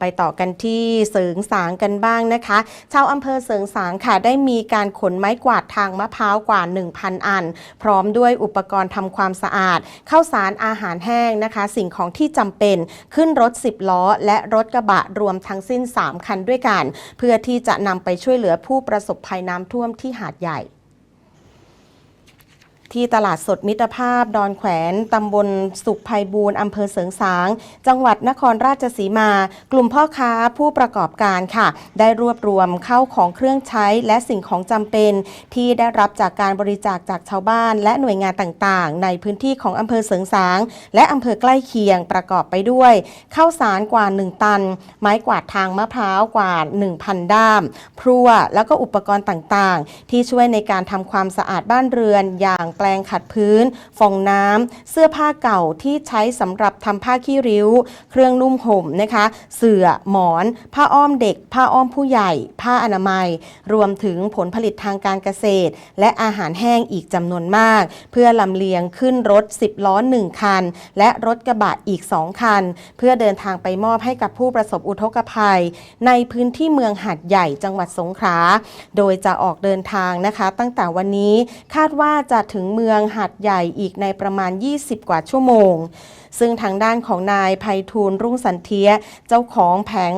ไปต่อกันที่เสริงสางกันบ้างนะคะ ชาวอำเภอเสริงสางค่ะได้มีการขนไม้กวาดทางมะพร้าวกว่า 1,000 อัน พร้อมด้วยอุปกรณ์ทำความสะอาดข้าวสารอาหารแห้งนะคะ สิ่งของที่จำเป็นขึ้นรถ 10 ล้อ และรถกระบะรวมทั้งสิ้น 3 คันด้วยกัน เพื่อที่จะนำไปช่วยเหลือผู้ประสบภัยน้ำท่วมที่หาดใหญ่ ที่ตลาดสดมิตรภาพ ดอนแขวนตำบลสุขภัยบูรณ์อำเภอเสริงสาง จังหวัดนครราชสีมา กลุ่มพ่อค้าผู้ประกอบการค่ะ ได้รวบรวมเข้าของเครื่องใช้และสิ่งของจำเป็น ที่ได้รับจากการบริจาคจากชาวบ้าน และหน่วยงานต่างๆ ในพื้นที่ของอำเภอเสริงสาง และอำเภอใกล้เคียงประกอบไปด้วยข้าวสารกว่า 1 ตัน ไม้กวาดทางมะพร้าวกว่า 1,000 ด้าม พรั่วแล้วก็อุปกรณ์ต่างๆ ที่ช่วยในการทำความสะอาดบ้านเรือนอย่างแปลงขัดพื้น ฟองน้ำเสื้อผ้าเก่าที่ใช้สำหรับทำผ้าขี้ริ้ว เครื่องนุ่มห่มนะคะ เสื่อหมอน ผ้าอ้อมเด็ก ผ้าอ้อมผู้ใหญ่ ผ้าอนามัย รวมถึงผลผลิตทางการเกษตร และอาหารแห้งอีกจำนวนมาก เพื่อลำเลียงขึ้นรถ 10 ล้อ 1 คัน และรถกระบะอีก 2 คัน เพื่อเดินทางไปมอบให้กับผู้ประสบอุทกภัย ในพื้นที่เมืองหาดใหญ่จังหวัดสงขลาโดยจะออกเดินทางนะคะ ตั้งแต่วันนี้คาดว่าจะถึงเมืองหาดใหญ่อีกในประมาณ 20 กว่าชั่วโมง ซึ่งทางด้านของนายไพฑูรย์รุ่งสันเทียเจ้าของแผง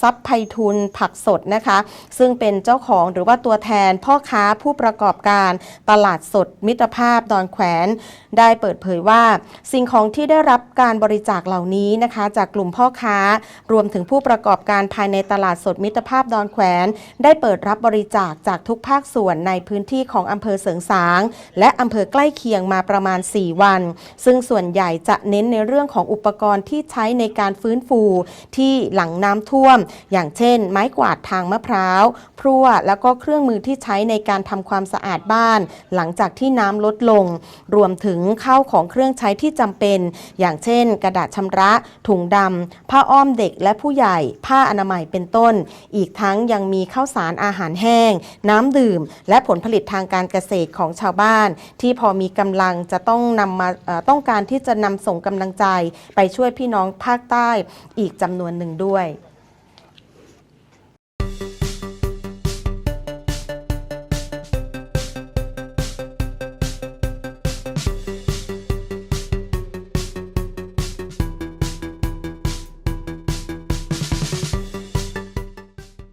ทรัพย์ไพฑูรย์ผักสดนะคะ ซึ่งเป็นเจ้าของหรือว่าตัวแทนพ่อค้าผู้ประกอบการตลาดสดมิตรภาพดอนแขวน ได้เปิดเผยว่า สิ่งของที่ได้รับการบริจาคเหล่านี้นะคะ จากกลุ่มพ่อค้ารวมถึงผู้ประกอบการภายในตลาดสดมิตรภาพดอนแขวน ได้เปิดรับบริจาคจากทุกภาคส่วนในพื้นที่ของอำเภอเสริงสาง และอำเภอใกล้เคียงมาประมาณ 4 วัน ซึ่งส่วนใหญ่จะเน้นในเรื่องของอุปกรณ์ที่ใช้ในการฟื้นฟูที่หลังน้ำท่วม อย่างเช่น ไม้กวาดทางมะพร้าวพรั่วแล้วก็เครื่องมือที่ใช้ในการทำความสะอาดบ้าน หลังจากที่น้ำลดลง รวมถึงข้าวของเครื่องใช้ที่จำเป็น อย่างเช่น กระดาษชำระ ถุงดำผ้าอ้อมเด็กและผู้ใหญ่ ผ้าอนามัยเป็นต้น อีกทั้งยังมีข้าวสารอาหารแห้ง น้ำดื่ม และผลผลิตทางการเกษตรของชาวบ้าน ที่พอมีกำลังจะต้องนำมาต้องการที่จะนำส่งกำลังใจไปช่วยพี่น้องภาคใต้อีกจำนวนหนึ่งด้วย